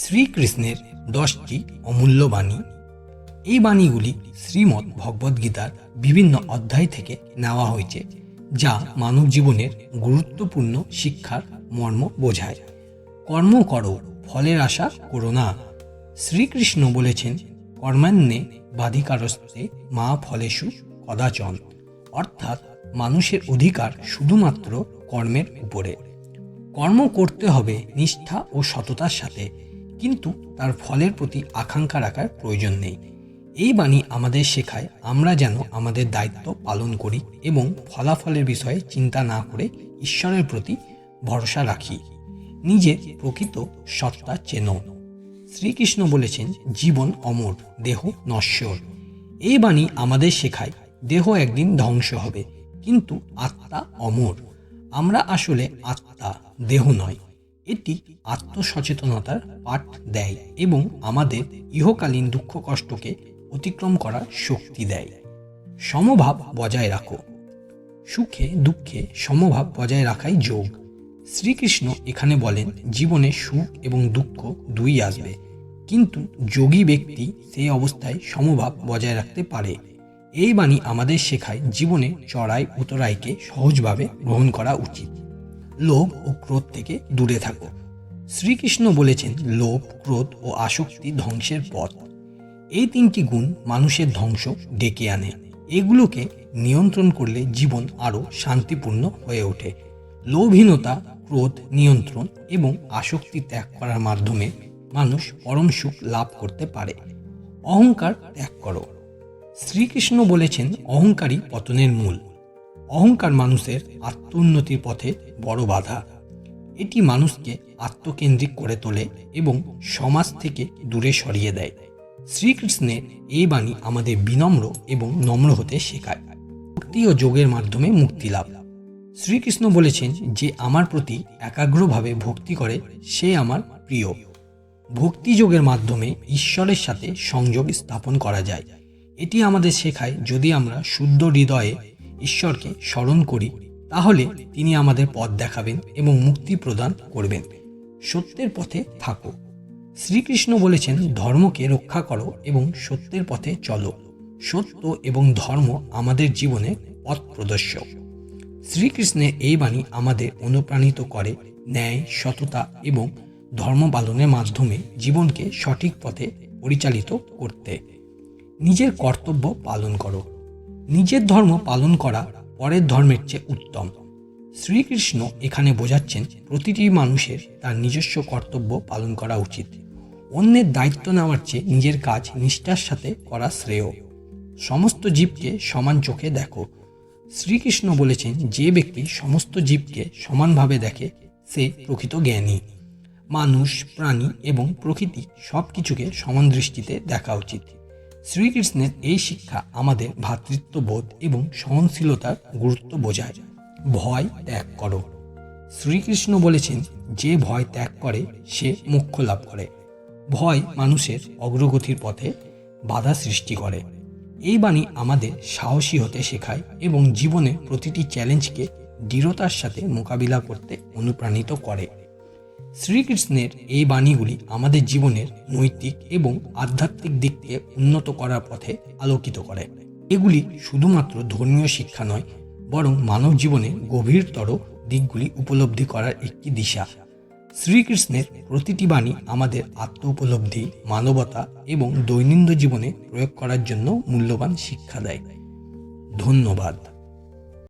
শ্রীকৃষ্ণের দশটি অমূল্য বাণী। এই বাণীগুলি শ্রীমদ্ ভগবদ্গীতার বিভিন্ন অধ্যায় থেকে নেওয়া হয়েছে, যা মানব জীবনের গুরুত্বপূর্ণ শিক্ষার মর্ম বোঝায়। কর্ম করো, ফলের আশা করো না। শ্রীকৃষ্ণ বলেছেন কর্মান্যে বাধিকারস্তে মা ফলেষু কদাচন। অর্থাৎ মানুষের অধিকার শুধুমাত্র কর্মের উপরে। কর্ম করতে হবে নিষ্ঠা ও সততার সাথে। কিন্তু তার ফলের প্রতি আকাঙ্ক্ষা রাখার প্রয়োজন নেই। এই বাণী আমাদের শেখায় আমরা যেন আমাদের দায়িত্ব পালন করি এবং ফলাফলের বিষয়ে চিন্তা না করে ঈশ্বরের প্রতি ভরসা রাখি। নিজের প্রকৃত সত্তা চেনো। শ্রীকৃষ্ণ বলেছেন, জীবন অমর, দেহ নশ্বর। এই বাণী আমাদের শেখায়, দেহ একদিন ধ্বংস হবে, কিন্তু আত্মা অমর। আমরা আসলে আত্মা, দেহ নয়। এটি আত্মসচেতনতার পাঠ দেয় এবং আমাদের ইহকালীন দুঃখ কষ্টকে অতিক্রম করার শক্তি দেয়। সমভাব বজায় রাখো। সুখে, দুঃখে সমভাব বজায় রাখাই যোগ। শ্রীকৃষ্ণ এখানে বলেন, জীবনে সুখ এবং দুঃখ দুই আসবে। কিন্তু যোগী ব্যক্তি সেই অবস্থায় সমভাব বজায় রাখতে পারে। এই বাণী আমাদের শেখায়, জীবনে চড়াই উতরাইকে সহজভাবে গ্রহণ করা উচিত। লোভ ও ক্রোধ থেকে দূরে থাকো। শ্রীকৃষ্ণ বলেছেন, লোভ, ক্রোধ ও আসক্তি ধ্বংসের পথ। এই তিনটি গুণ মানুষের ধ্বংস ডেকে আনে। এগুলোকে নিয়ন্ত্রণ করলে জীবন আরও শান্তিপূর্ণ হয়ে ওঠে। লোভহীনতা, ক্রোধ নিয়ন্ত্রণ এবং আসক্তি ত্যাগ করার মাধ্যমে মানুষ পরম সুখ লাভ করতে পারে। অহংকার ত্যাগ করো। শ্রীকৃষ্ণ বলেছেন অহংকারী পতনের মূল। অহংকার মানুষের আত্মোন্নতির পথে বড় বাধা। এটি মানুষকে আত্মকেন্দ্রিক করে তোলে এবং সমাজ থেকে দূরে সরিয়ে দেয়। শ্রীকৃষ্ণের এই বাণী আমাদের বিনম্র এবং নম্র হতে শেখায়। ভক্তি ও যোগের মাধ্যমে মুক্তি লাভ। শ্রীকৃষ্ণ বলেছেন যে, আমার প্রতি একাগ্রভাবে ভক্তি করে, সে আমার প্রিয়। ভক্তি যোগের মাধ্যমে ঈশ্বরের সাথে সংযোগ স্থাপন করা যায়। এটি আমাদের শেখায়, যদি আমরা শুদ্ধ হৃদয়ে ঈশ্বরকে স্মরণ করি, তাহলে তিনি আমাদের পথ দেখাবেন এবং মুক্তি প্রদান করবেন। সত্যের পথে থাকো। শ্রীকৃষ্ণ বলেছেন, ধর্মকে রক্ষা করো এবং সত্যের পথে চলো। সত্য এবং ধর্ম আমাদের জীবনে পথ প্রদর্শক। শ্রীকৃষ্ণের এই বাণী আমাদের অনুপ্রাণিত করে, ন্যায়, সততা এবং ধর্ম পালনের মাধ্যমে জীবনকে সঠিক পথে পরিচালিত করতে। নিজের কর্তব্য পালন করো। নিজের ধর্ম পালন করা পরের ধর্মের চেয়ে উত্তম। শ্রীকৃষ্ণ এখানে বোঝাচ্ছেন প্রতিটি মানুষের তার নিজস্ব কর্তব্য পালন করা উচিত। অন্যের দায়িত্ব নেওয়ার চেয়ে নিজের কাজ নিষ্ঠার সাথে করা শ্রেয়। সমস্ত জীবকে সমান চোখে দেখো। শ্রীকৃষ্ণ বলেছেন, যে ব্যক্তি সমস্ত জীবকে সমানভাবে দেখে, সে প্রকৃত জ্ঞানী। মানুষ, প্রাণী এবং প্রকৃতি সব কিছুকে সমান দৃষ্টিতে দেখা উচিত। শ্রীকৃষ্ণের এই শিক্ষা আমাদের ভ্রাতৃত্ববোধ এবং সহনশীলতার গুরুত্ব বোঝায়। ভয় ত্যাগ করো। শ্রীকৃষ্ণ বলেছেন, যে ভয় ত্যাগ করে, সে মোক্ষ লাভ করে। ভয় মানুষের অগ্রগতির পথে বাধা সৃষ্টি করে। এই বাণী আমাদের সাহসী হতে শেখায় এবং জীবনের প্রতিটি চ্যালেঞ্জকে দৃঢ়তার সাথে মোকাবিলা করতে অনুপ্রাণিত করে। শ্রীকৃষ্ণের এই বাণীগুলি আমাদের জীবনের নৈতিক এবং আধ্যাত্মিক দিককে উন্নত করার পথে আলোকিত করে। এগুলি শুধুমাত্র ধর্মীয় শিক্ষা নয়, বরং মানব জীবনের গভীরতর দিকগুলি উপলব্ধি করার একটি দিশা। শ্রীকৃষ্ণের প্রতিটি বাণী আমাদের আত্ম উপলব্ধি মানবতা এবং দৈনন্দিন জীবনে প্রয়োগ করার জন্য মূল্যবান শিক্ষা দেয়। ধন্যবাদ।